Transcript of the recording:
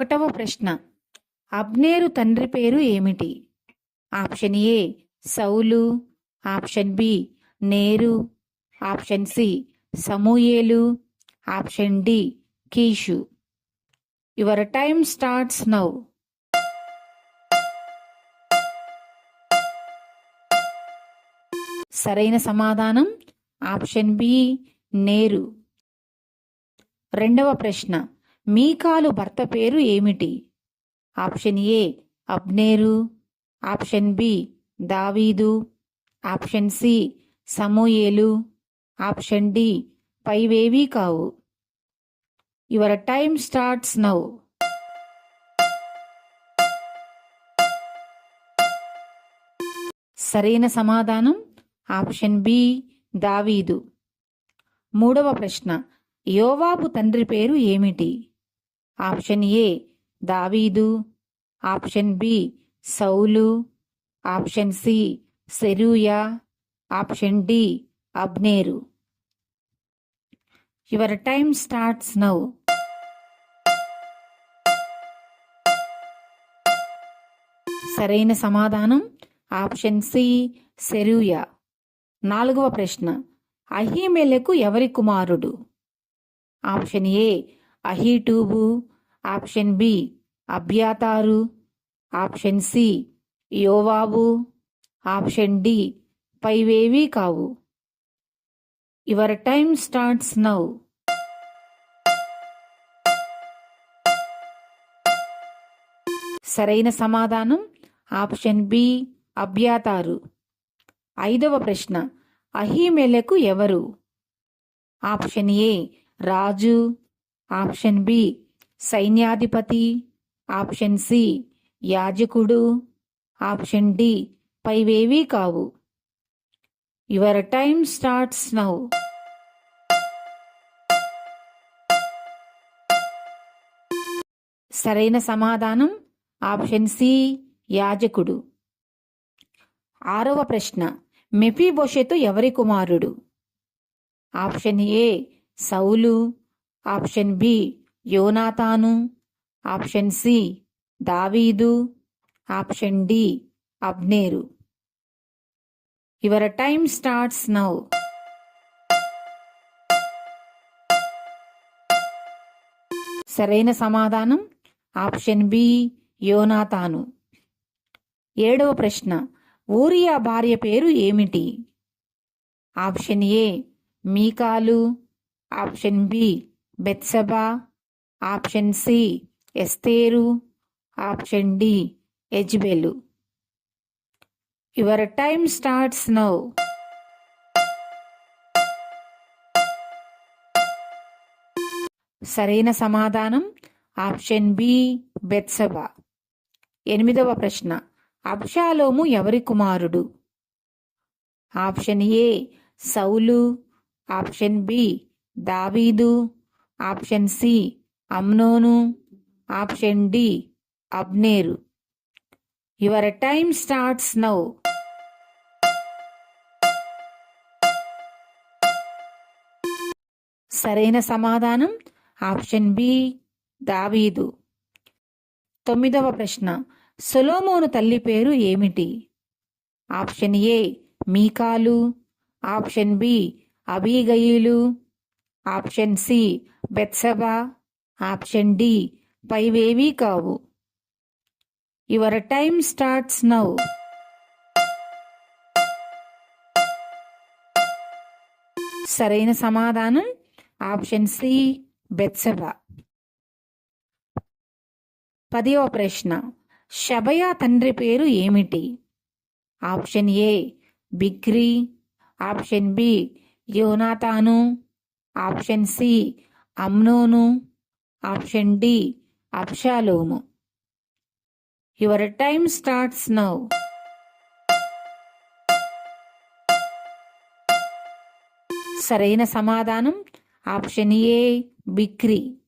ఒకటవ ప్రశ్న. అబ్నేరు తండ్రి పేరు ఏమిటి? Option A Saul. Option B Ner. Option C Samuel. Option D Kishu. Your time starts now సరైన సమాధానం? ఆప్షన్ బి నేరు. రెండవ ప్రశ్న. మీకాలు భర్త పేరు ఏమిటి? Option A Abner. Option B David. Option C Samuel. Option D పైవేవీ కావు. Your time starts now. సరైన సమాధానం ఆప్షన్ బి దావీదు. మూడవ ప్రశ్న యోవాబు తండ్రి పేరు ఏమిటి? Option A David option B Saul option C Zeruiah option D Abner. Your time starts now సరైన సమాధానం ఆప్షన్ సి సెరూయా. నాలుగవ ప్రశ్న అహీమెలకు ఎవరి కుమారుడు? Option A Ahitub option B Abiathar option C Joab option D పైవేవీ కావు. యువర్ టైమ్ స్టార్ట్స్ నౌ సరైన సమాధానం option B అభ్యాతారు ఐదవ ప్రశ్న అహీమెలకు ఎవరు? ఆప్షన్ ఏ రాజు ఆప్షన్ బి సైన్యాధిపతి ఆప్షన్ సి యాజకుడు ఆప్షన్ డి పైవేవీ కావు. యువర్ టైమ్ స్టార్ట్స్ నౌ సరైన సమాధానం ఆప్షన్ సి యాజకుడు. ఆరవ ప్రశ్న మెఫీబోషెతు ఎవరి కుమారుడు? Option A Saul option B Jonathan option C David option D Abner. Your time starts now సరైన సమాధానం ఆప్షన్ బి యోనాతాను. ఏడవ ప్రశ్న ఊరియా భార్య పేరు ఏమిటి? Option A Michal option B Bathsheba option C Esther option D Jezebel your time starts now సరైన సమాధానం ఆప్షన్ బి బెత్సబా. ఎనిమిదవ ప్రశ్న. అబ్షాలోము ఎవరి కుమారుడు? Option A Saul. Option B David. Option C Amnon option D Abner. Your time starts now. సరైన సమాధానం? Option B దావీదు. తొమ్మిదవ ప్రశ్న. సొలోమోను తల్లి పేరు ఏమిటి? Option A Michal. Option B Abigail. Option C Bathsheba option D పైవేవీ కావు. Your time starts now. సరైన సమాధానం ఆప్షన్ సి బెత్సబా. పదవ ప్రశ్న షబయా తండ్రి పేరు ఏమిటి? Option A బిగ్రీ option B Jonathan. Option C Amnon option D Absalom your time starts now. సరైన సమాధానం ఆప్షన్ ఏ బిక్రీ.